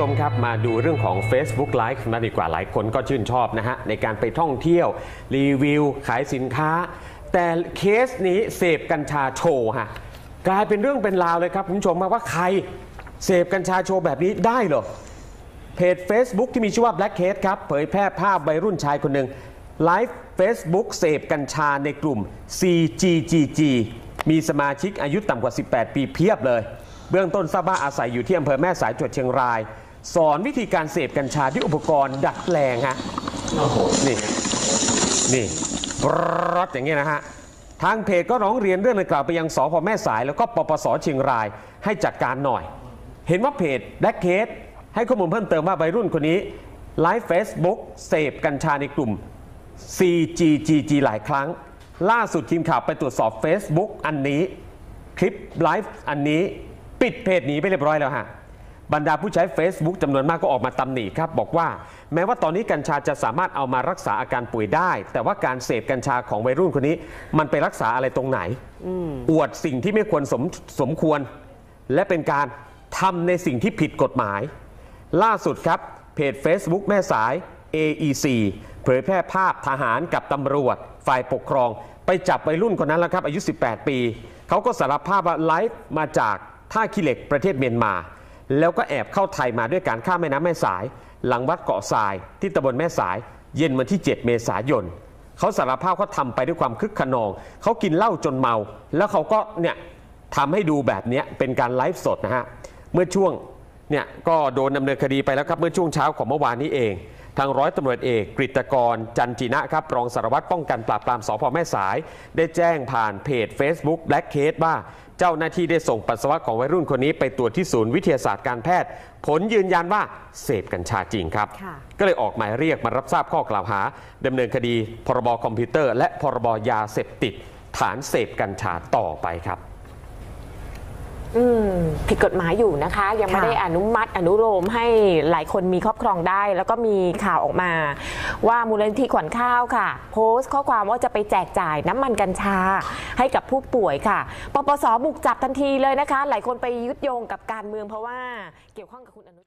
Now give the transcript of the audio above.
ชมครับมาดูเรื่องของ Facebook Live มาดีกว่าหลายคนก็ชื่นชอบนะฮะ ในการไปท่องเที่ยว รีวิว ขายสินค้า แต่เคสนี้เสพกัญชาโชว์ฮะ กลายเป็นเรื่องเป็นราวเลยครับคุณผู้ชมมาว่าใครเสพกัญชาโชว์แบบนี้ได้เหรอเพจ Facebook ที่มีชื่อว่า Black Case ครับ เผยแพร่ภาพวัยรุ่นชายคนหนึ่งไลฟ์ Facebook เสพกัญชาในกลุ่ม CGGG มีสมาชิกอายุต่ำกว่า 18 ปีเพียบเลย เบื้องต้นทราบว่าอาศัยอยู่ที่อำเภอแม่สายจังหวัดเชียงราย สอนวิธีการเสพกัญชาที่อุปกรณ์ดัดแปลงฮะนี่นี่รถอย่างนี้นะฮะทางเพจก็ร้องเรียนเรื่องดังกล่าวไปยังสพแม่สาย แล้วก็ปปสเชียงรายให้จัดการหน่อย เห็นว่าเพจแบล็คเคสให้ข้อมูลเพิ่มเติมว่าวัยรุ่นคนนี้ไลฟ์เฟซบุ๊กเสพกัญชาในกลุ่ม CGGG หลายครั้ง ล่าสุดทีมข่าวไปตรวจสอบ Facebook อันนี้ คลิปไลฟ์อันนี้ ปิดเพจหนีไปเรียบร้อยแล้วฮะ บรรดาผู้ใช้ Facebook จำนวนมากก็ออกมาตำหนิครับ บอกว่า แม้ว่าตอนนี้กัญชาจะสามารถเอามารักษาอาการป่วยได้ แต่ว่าการเสพกัญชาของวัยรุ่นคนนี้ มันไปรักษาอะไรตรงไหนอวดสิ่งที่ไม่ควรสมสมควร และเป็นการทำในสิ่งที่ผิดกฎหมาย ล่าสุดครับเพจ Facebook แม่สาย AEC เผยแพร่ภาพทหารกับตำรวจ ฝ่ายปกครอง ไปจับวัยรุ่นคนนั้นแล้วครับ อายุ 18 ปี เขาก็สารภาพว่าไลฟ์มาจากท่าขี้เหล็กประเทศเมียนมา แล้วก็แอบเข้าไทยมาด้วยการข้ามแม่น้ำแม่สาย หลังวัดเกาะทรายที่ตำบลแม่สาย เย็นวันที่ 7 เมษายนเขาสารภาพเขาทำไปด้วยความคึกขนอง เขากินเหล้าจนเมา แล้วเขาก็เนี่ยทำให้ดูแบบนี้เป็นการไลฟ์สดนะฮะเมื่อช่วงเนี่ยก็โดนดำเนินคดีไปแล้วครับเมื่อช่วงเช้าของเมื่อวานนี้เอง ทางร้อยตำรวจเอกกฤตกรจันจินะครับรองสารวัตรป้องกันปราบปรามสพแม่สาย ได้แจ้งผ่านเพจ Facebook Black Case ว่าเจ้าหน้าที่ได้ส่งปัสสาวะของวัยรุ่นคนนี้ไปตรวจที่ศูนย์วิทยาศาสตร์การแพทย์ ผลยืนยันว่าเสพกัญชาจริงครับค่ะก็เลยออกหมายเรียกมารับทราบข้อกล่าวหาดำเนินคดี พรบคอมพิวเตอร์ และพรบยาเสพติด ฐานเสพกัญชาต่อไปครับอืม ผิดกฎหมายอยู่นะคะ ยังไม่ค่ะได้อนุมัติอนุโลมให้หลายคนมีครอบครองได้ แล้วก็มีข่าวออกมา ว่ามูลนิธิขวัญข้าวค่ะ โพสต์ข้อความว่าจะไปแจกจ่ายน้ำมันกัญชาให้กับผู้ป่วยค่ะปปสบุกจับทันทีเลยนะคะ หลายคนไปยึดโยงกับการเมืองเพราะว่าเกี่ยวข้องกับคุณอนุ